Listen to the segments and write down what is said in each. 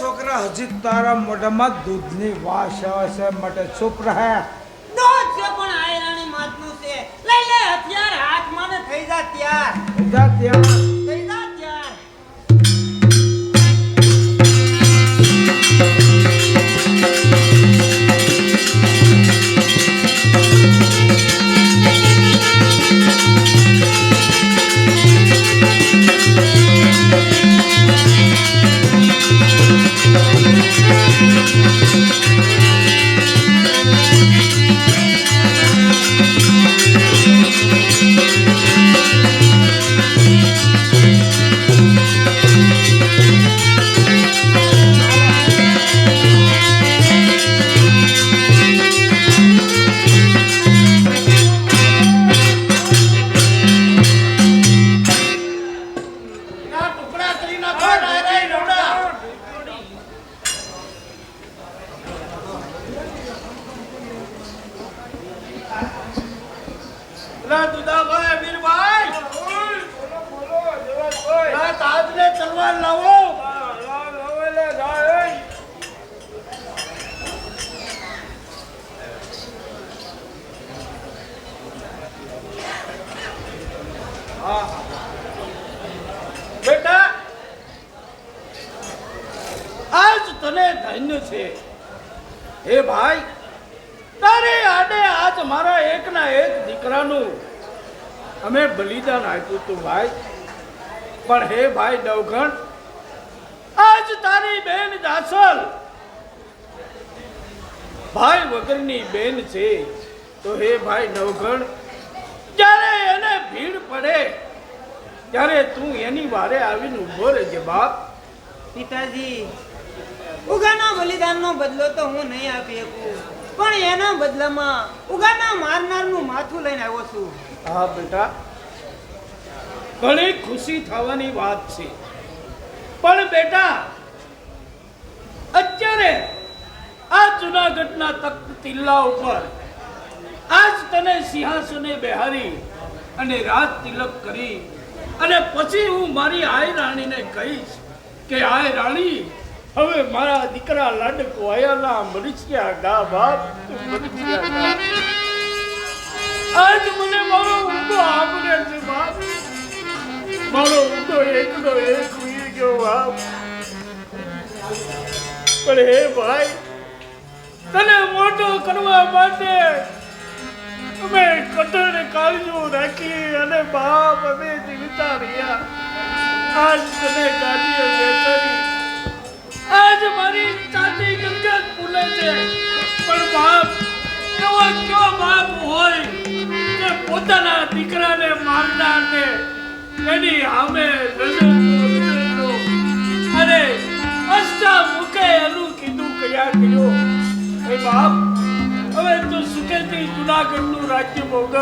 છોકરા હજી તારા મોઢામાં દૂધની વાસ છે માટે ચૂપ રહે. દોધ છે પણ આયરાણી માતનું છે. લઈ લે હથિયાર હાથમાં ને થઈ જા ત્યાર. ત્યાં થઈ જા લા દુદાભાઈ વીરભાઈ લા તાજને તલવાર લાવો. બેટા આજ તને ધન્ય છે. હે ભાઈ તારે આડે આજ મારા એકના એક દીકરાનું. અમે બલિદાન આપ્યું તું ભાઈ. પણ હે ભાઈ ડવઘણ, આજ તારી બેન જાસલ ભાઈ વગરની બેન છે. તો હે ભાઈ નવઘણ જ્યારે એને ભીડ પડે, ત્યારે તું એની વારે આવીને ઊભો રહેજે બાપ. પિતાજી, ઉગાના બલિદાનનો બદલો તો હું નહીં આપી શકું. પણ એના બદલામાં ઉગાના મારનારનું માથું લઈને આવ્યો છું. હા બેટા. ઘણી ખુશી થવાની વાત છે. પણ બેટા અત્યારે આ જુનાગઢના તખ્ત તિલ્લા ઉપર આજ તને સિંહાસને બેહારી અને રાજ તિલક કરી અને પછી હું મારી આય રાણીને કહીશ કે આય રાણી હવે મારા દીકરા લાડકો આયાના મરીચિયા ગા બાપ. આજ મને મારો ઊંઘો આંબરે છે બાપ. મારો ઊંઘો એકનો એક વીર ગયો બાપ. પણ હે ભાઈ, તને મોટો કરવા માટે અમે કઠણ કાળજો રાખી અને બાપ અમે જીવતા રહ્યા. આજ તને ગાડીએ બેસાડી મારી ચાચી ગંગા ફૂલે છે. પણ બાપ કેવો કયો બાપ હોય કે પોતાના દીકરાને મારનારને એની સામે અને અષ્ટા મુકે એનું કીધું કર્યા કર્યો એ બાપ, હવે તો સુખેથી જુનાગઢનું રાજ્ય ભોગવ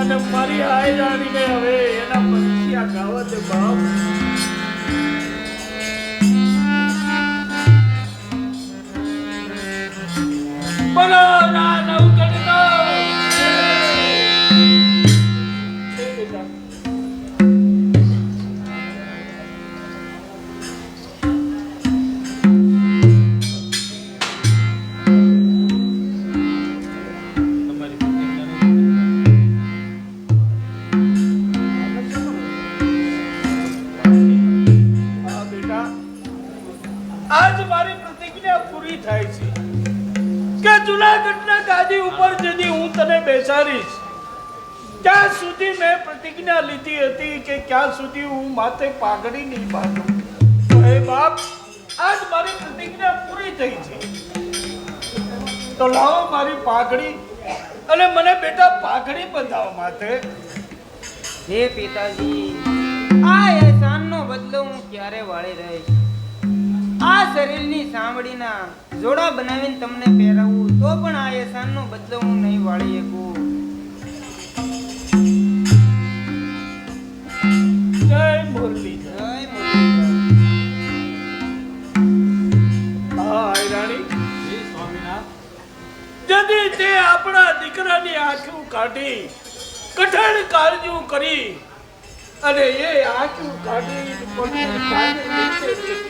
અને મારી આઈ રાણીને હવે એના પરીક્ષા ગાવા દે બાપ. જુનાગઢના ગાદી ઉપર જદી હું તને બેસાડીશ, ત્યાં સુધી મેં પ્રતિજ્ઞા લીધી હતી કે ક્યાં સુધી હું માથે પાઘડી નહીં બાંધું. હે બાપ, આજ મારી પ્રતિજ્ઞા પૂરી થઈ છે. તો લાવો મારી પાઘડી અને મને બેટા પાઘડી બંધાવો માથે. હે પિતાજી, આ એહસાનનો બદલો હું ક્યારે વાળી રહીશ? આ શરીરની સાંભળીના જોડા બનાવીને તમને પહેરાવું તો પણ આ એસાનનો બદલો હું નહીં વાળી શકું. જય જય જદી તે આપણા દીકરાની આંખું કાઢી કઠણ કાળજું કરી અને એ આંખું કાઢી પોતે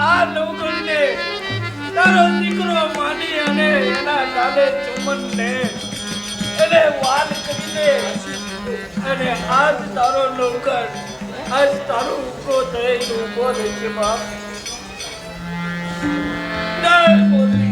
આ નવઘણને તારો દીકરો માની અને એના ગાલે ચુંબન લે એને વાલ કરીને અને આજ તારો નવઘણ আজ তারও উপরে উপরে মা জয় বলি